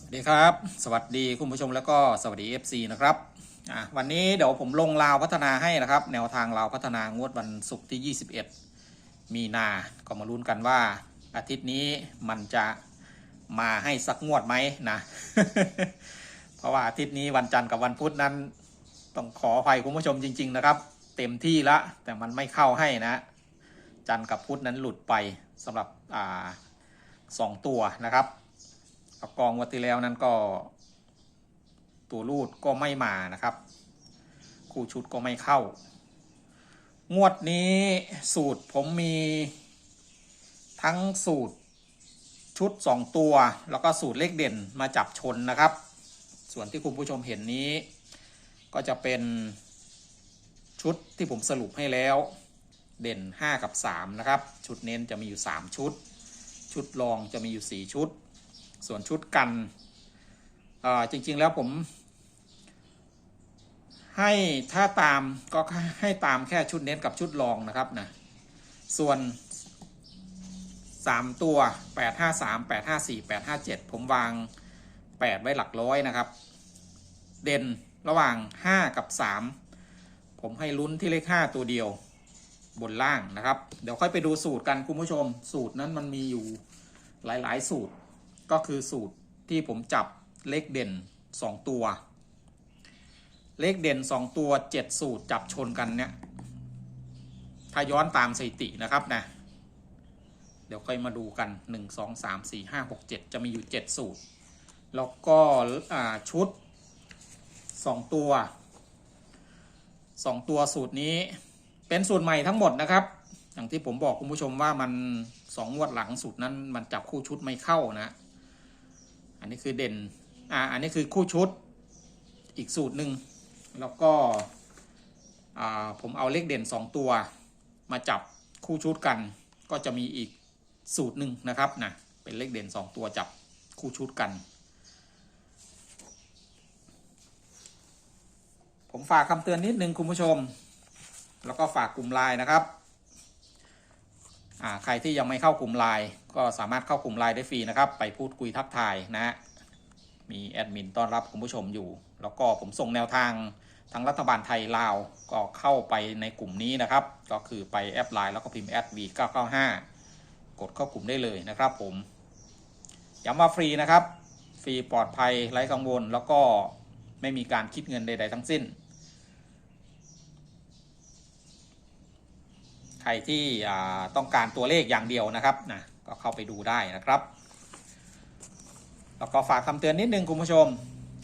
สวัสดีครับ สวัสดีคุณผู้ชมแล้วก็สวัสดี FC นะครับวันนี้เดี๋ยวผมลงลาวพัฒนาให้นะครับ แนวทางลาวพัฒนางวดวันศุกร์ที่ 21 มีนา ก็มาลุ้นกันว่าอาทิตย์นี้มันจะมาให้สักงวดไหมนะ เพราะว่าอาทิตย์นี้วันจันทร์กับวันพุธนั้น ต้องขออภัยคุณผู้ชมจริง ๆ นะครับ เต็มที่ละ แต่มันไม่เข้าให้นะ จันทร์กับพุธนั้นหลุดไปสำหรับอ่าสองตัวนะครับ กับกองงวัดที่แล้วนั้นก็ ตัวรูดก็ไม่มานะครับ คู่ชุดก็ไม่เข้า งวดนี้สูตรผมมีทั้งสูตรชุด 2 ตัว แล้วก็สูตรเลขเด่นมาจับชนนะครับ ส่วนที่คุณผู้ชมเห็นนี้ ก็จะเป็นชุดที่ผมสรุปให้แล้วเด่น 5 กับ 3 นะครับ ชุดเน้นจะมีอยู่ 3 ชุด ชุดรองจะมีอยู่ 4 ชุด ส่วนชุดกันจริง ๆ แล้วผม ให้ถ้าตามก็ให้ตามแค่ชุดเน้นกับชุดรองนะครับนะส่วน 3 ตัว 8 5 3 8 5 4 8 5 7 ผมวาง 8 ไว้หลักร้อยนะครับ เด่นระหว่าง 5 กับ 3 ผมให้ลุ้นที่เลข 5 ตัวเดียวบนล่างนะครับ เดี๋ยวค่อยไปดูสูตรกันคุณผู้ชม สูตรนั้นมันมีอยู่หลาย ๆ สูตร ก็คือสูตรที่ผมจับเลขเด่น 2 ตัว เลขเด่น 2 ตัว 7 สูตรจับชนกันเนี่ยถ้าย้อนตามสถิตินะครับนะเดี๋ยวค่อยมาดูกัน 1 2 3 4 5 6 7 จะมีอยู่ 7 สูตร แล้วก็ชุด 2 ตัว 2 ตัวสูตรนี้เป็นสูตรใหม่ทั้งหมดนะครับ อย่างที่ผมบอกคุณผู้ชมว่ามันสองงวดหลังสูตรนั้นมันจับคู่ชุดไม่เข้านะ อันนี้คือเด่น อ่า อันนี้คือคู่ชุดอีกสูตรหนึ่ง แล้วก็ อ่า ผมเอาเลขเด่น 2 ตัว มาจับคู่ชุดกัน ก็จะมีอีกสูตรหนึ่งนะครับนะเป็นเลขเด่น 2 ตัวจับคู่ชุดกัน ผมฝากคำเตือนนิดนึงคุณผู้ชม แล้วก็ฝากกลุ่มไลน์นะครับ ใครที่ยังไม่เข้ากลุ่มไลน์ก็สามารถเข้ากลุ่มไลน์ได้ฟรีนะครับ ไปพูดคุยทักทายนะฮะมีแอดมินต้อนรับคุณผู้ชมอยู่ แล้วก็ผมส่งแนวทางทั้งรัฐบาลไทยลาวก็เข้าไปในกลุ่มนี้นะครับ ก็คือไปแอดไลน์แล้วก็พิมพ์แอด V995 กดเข้ากลุ่มได้เลยนะครับผมย้ำว่าฟรีนะครับ ฟรีปลอดภัยไร้กังวล แล้วก็ไม่มีการคิดเงินใด ๆ ทั้งสิ้น ใครที่ต้องการตัวเลขอย่างเดียวนะครับนะก็เข้าไปดูได้นะครับ แล้วก็ฝากคำเตือนนิดนึงคุณผู้ชม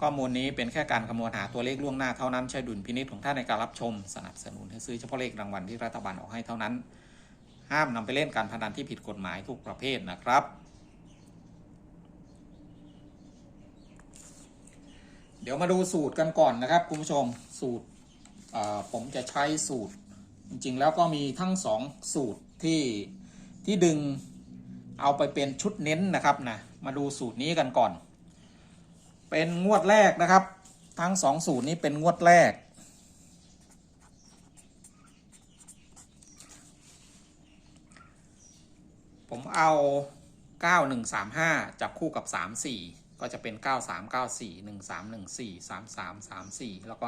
ข้อมูลนี้เป็นแค่การคำนวณหาตัวเลขล่วงหน้าเท่านั้นใช้ดุลพินิจของท่านในการรับชม สนับสนุนให้ซื้อเฉพาะเลขรางวัลที่รัฐบาลออกให้เท่านั้น ห้ามนำไปเล่นการพนันที่ผิดกฎหมายทุกประเภทนะครับเดี๋ยวมาดูสูตรกันก่อนนะครับคุณผู้ชมสูตรผมจะใช้สูตร จริงๆ แล้วก็มีทั้งสองสูตรที่ที่ดึงเอาไปเป็นชุดเน้นนะครับนะมาดูสูตรนี้กันก่อน เป็นงวดแรกนะครับ ทั้งสองสูตรนี้เป็นงวดแรก ผมเอา 9135 จับคู่กับ 34 ก็จะเป็น 9394 1314 3334 แล้วก็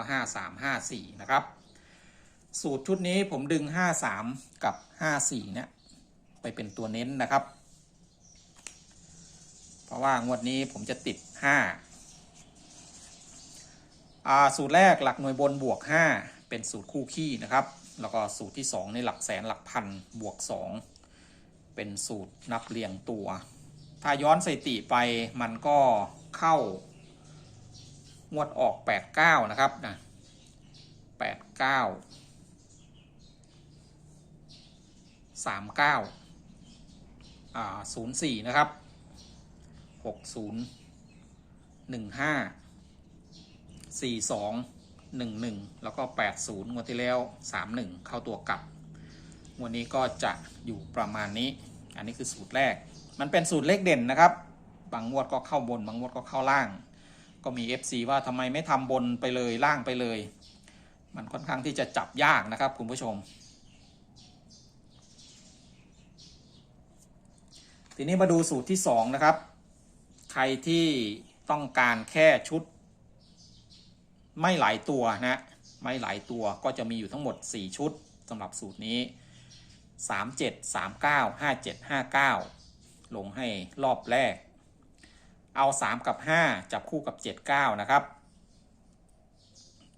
5354 นะครับ สูตรชุดนี้ผมดึง 53 กับ 54 เนี่ย ไปเป็นตัวเน้นนะครับ เพราะว่างวดนี้ผมจะติด 5 อ่า สูตรแรกหลักหน่วยบนบวก 5 เป็นสูตรคู่ขี้นะครับ แล้วก็สูตรที่ 2 ในหลักแสนหลักพันบวก 2 เป็นสูตรนับเรียงตัว ถ้าย้อนสถิติไปมันก็เข้างวดออก 89 นะครับนะ89 สามเก้าศูนย์สี่นะครับหกศูนย์หนึ่งห้าสี่สองหนึ่งหนึ่งแล้วก็แปดศูนย์งวดที่แล้วสามหนึ่งเข้าตัวกลับงวดนี้ก็จะอยู่ประมาณนี้ อันนี้คือสูตรแรก มันเป็นสูตรเลขเด่นนะครับ บางงวดก็เข้าบน บางงวดก็เข้าล่าง ก็มี FC ว่าทำไมไม่ทำบนไปเลยล่างไปเลย มันค่อนข้างที่จะจับยากนะครับคุณผู้ชม ทีนี้มาดูสูตรที่ 2 นะครับ ใครที่ต้องการแค่ชุด ไม่หลายตัวนะไม่หลายตัวก็จะมีอยู่ทั้งหมด 4 ชุดสำหรับสูตรนี้ 37 39 57 59 ลงให้รอบแรก เอา 3 กับ 5 จับคู่กับ 79 นะครับ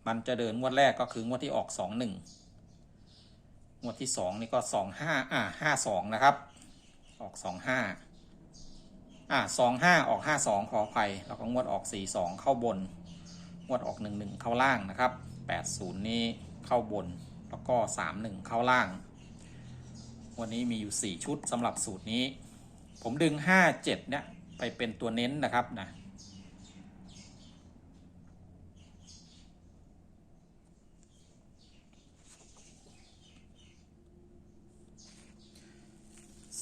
มันจะเดินงวดแรกก็คืองวดที่ออก 21งวดที่ 2 นี่ก็ 25อ่า52 นะครับ ออกสองห้าอ่า25ออก52ขออภัยแล้วก็งวดออกสี่สองเข้าบน งวดออกหนึ่งหนึ่งเข้าล่างนะครับแปดศูนย์นี้เข้าบน แล้วก็สามหนึ่งเข้าล่าง วันนี้มีอยู่สี่ชุดสำหรับสูตรนี้ ผมดึงห้าเนี่ยไปเป็นตัวเน้นนะครับนะ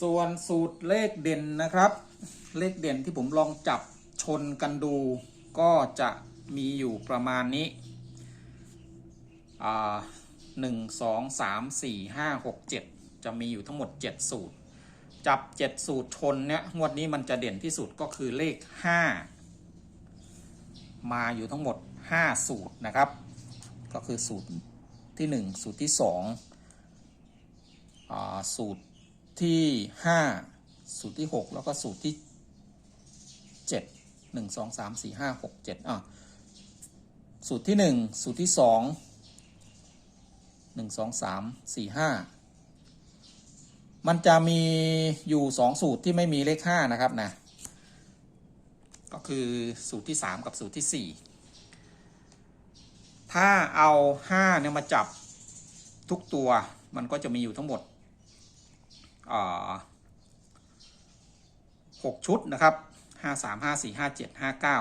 ส่วนสูตรเลขเด่นนะครับ เลขเด่นที่ผมลองจับชนกันดู ก็จะมีอยู่ประมาณนี้หนึ่งสองสามสี่ห้าหกเจ็ดจะมีอยู่ทั้งหมดเจ็ดสูตร จับเจ็ดสูตรชนเนี่ยงวดนี้มันจะเด่นที่สุดก็คือเลขห้ามาอยู่ทั้งหมดห้าสูตรนะครับ ก็คือสูตรที่หนึ่งสูตรที่สองอ่าสูตร ที่ห้าสูตรที่หกแล้วก็สูตรที่เจ็ดหนึ่งสองสามสี่ห้าหกเจ็ดอะสูตรที่หนึ่งสูตรที่สองหนึ่งสองสามสี่ห้ามันจะมีอยู่สองสูตรที่ไม่มีเลขห้านะครับนะก็คือสูตรที่สามกับสูตรที่สี่ถ้าเอาห้าเนี่ยมาจับทุกตัวมันก็จะมีอยู่ทั้งหมด หกชุดนะครับห้าสามห้าสี่ห้าเจ็ดห้าเก้า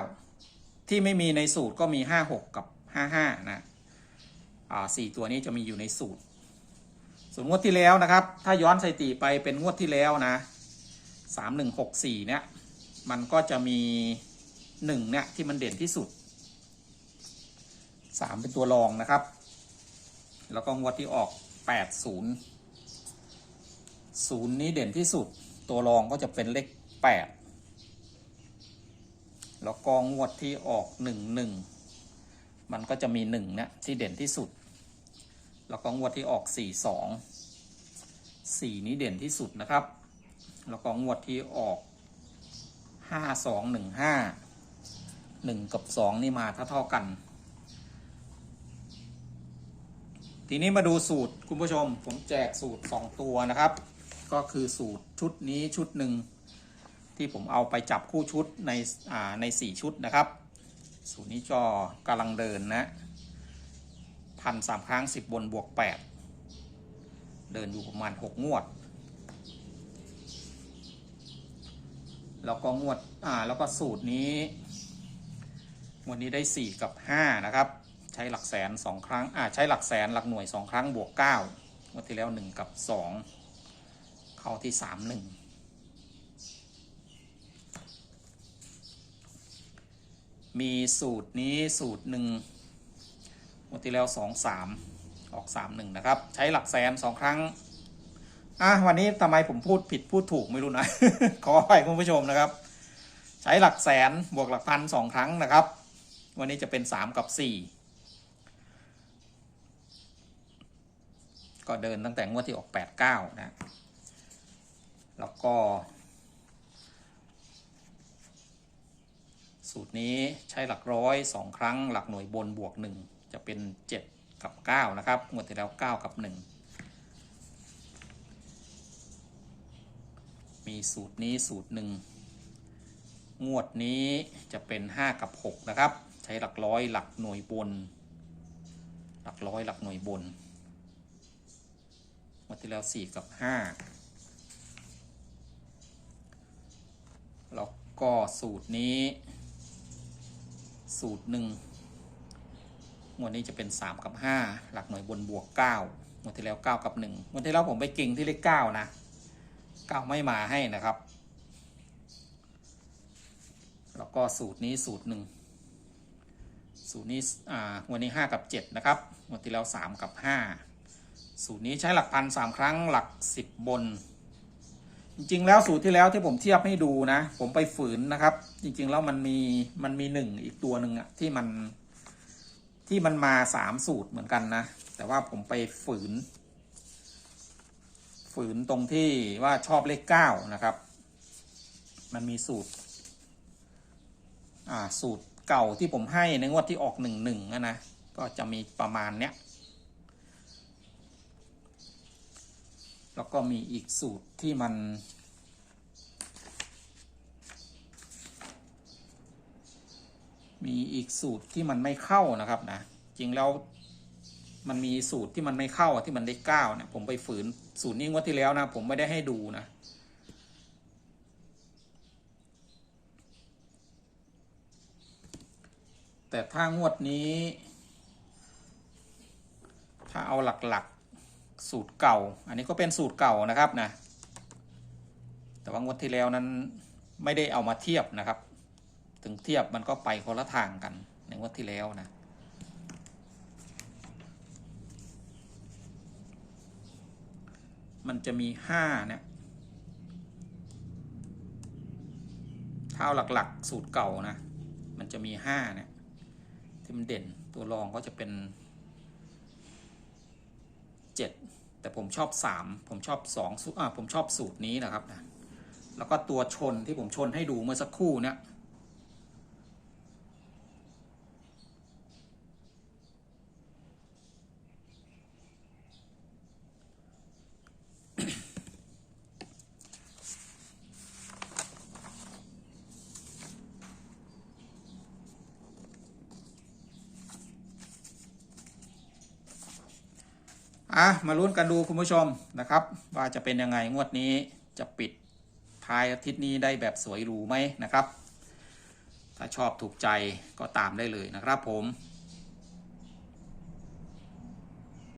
ที่ไม่มีในสูตรก็มีห้าหกกับห้าห้านะสี่ตัวนี้จะมีอยู่ในสูตร ส่วนงวดที่แล้วนะครับ ถ้าย้อนสถิติไปเป็นงวดที่แล้วนะสามหนึ่งหกสี่เนี่ยมันก็จะมีหนึ่งเนี่ยที่มันเด่นที่สุดสามเป็นตัวรองนะครับ แล้วก็งวดที่ออกแปดศูนย์ ศูนย์นี้เด่นที่สุด ตัวรองก็จะเป็นเลขแปดแล้วก็งวดที่ออกหนึ่งหนึ่งมันก็จะมีหนึ่งเนี่ยที่เด่นที่สุด แล้วก็งวดที่ออกสี่สองสี่นี้เด่นที่สุดนะครับ แล้วก็งวดที่ออกห้าสองหนึ่งห้าหนึ่งกับสองนี่มาเท่าๆกัน ทีนี้มาดูสูตรคุณผู้ชม ผมแจกสูตร2ตัวนะครับ ก็คือสูตรชุดนี้ชุดหนึ่งที่ผมเอาไปจับคู่ชุดในอ่าใน4ชุดนะครับ สูตรนี้ก็กำลังเดินนะพันสามครั้ง10บนบวก8เดินอยู่ประมาณ6งวด แล้วก็งวดอ่าแล้วก็สูตรนี้วดนี้ได้4กับ5นะครับใช้หลักแสนสองครั้งอ่าใช้หลักแสนหลักหน่วยสองครั้งบวกเก้างวันที่แล้วหนึ่งกับสอง เข้าที่สามหนึ่งมีสูตรนี้สูตรหนึ่งวันที่แล้วสองสามออกสามหนึ่งนะครับ ใช้หลักแสนสองครั้งอะวันนี้ทำไมผมพูดผิดพูดถูกไม่รู้นะ ขอไปคุณผู้ชมนะครับ ใช้หลักแสนบวกหลักพันสองครั้งนะครับ วันนี้จะเป็นสามกับสี่ก็เดินตั้งแต่งวดที่ออก8 9นะ แล้วก็ สูตรนี้ใช้หลักร้อย 2 ครั้ง หลักหน่วยบนบวก 1 จะเป็น 7 กับ 9 นะครับงวดที่แล้ว 9 กับ 1 มีสูตรนี้สูตรหนึ่งงวดนี้จะเป็น 5 กับ 6 นะครับ ใช้หลักร้อยหลักหน่วยบน หลักร้อยหลักหน่วยบนงวดที่แล้ว 4 กับ 5 ก็สูตรนี้ สูตรหนึ่งงวดนี้จะเป็นสามกับห้าหลักหน่วยบนบวกเก้างวดที่แล้วเก้ากับหนึ่งวดที่แล้วผมไปเก่งที่เลขเก้านะเก้าไม่มาให้นะครับ แล้วก็สูตรนี้สูตรหนึ่งสูตรนี้อ่าวันนี้ห้ากับเจ็ดนะครับงวดที่แล้วสามกับห้าสูตรนี้ใช้หลักพันสามครั้งหลักสิบบน จริงๆ แล้วสูตรที่แล้วที่ผมเทียบให้ดูนะ ผมไปฝืนนะครับ จริงๆ แล้วมันมีมันมีหนึ่งอีกตัวหนึ่งอะที่มันที่มันมาสามสูตรเหมือนกันนะ แต่ว่าผมไปฝืน ฝืนตรงที่ว่าชอบเลขเก้านะครับ มันมีสูตร อ่าสูตรเก่าที่ผมให้ในงวดที่ออกหนึ่งหนึ่งนะก็จะมีประมาณเนี้ย แล้วก็มีอีกสูตรที่มัน มีอีกสูตรที่มันไม่เข้านะครับนะ จริงแล้วมันมีสูตรที่มันไม่เข้าที่มันได้เก้าเนี่ยผมไปฝืนสูตรนี้งวดที่แล้วนะ ผมไม่ได้ให้ดูนะแต่ถ้างวดนี้ ถ้าเอาหลักๆ สูตรเก่า อันนี้ก็เป็นสูตรเก่านะครับนะ แต่ว่างวดที่แล้วนั้นไม่ได้เอามาเทียบนะครับ ถึงเทียบมันก็ไปคนละทางกันในงวดที่แล้วนะมันจะมีห้าเนี่ยเท้าหลักๆ สูตรเก่านะ มันจะมีห้าเนี่ยที่มันเด่นตัวรองก็จะเป็น 7 แต่ผมชอบสามผมชอบสองอ่าผมชอบสูตรนี้นะครับนะแล้วก็ตัวชนที่ผมชนให้ดูเมื่อสักครู่เนี่ย อะมาลุ้นกันดูคุณผู้ชมนะครับ ว่าจะเป็นยังไงงวดนี้จะปิดท้ายอาทิตย์นี้ได้แบบสวยหรูไหมนะครับ ถ้าชอบถูกใจก็ตามได้เลยนะครับผม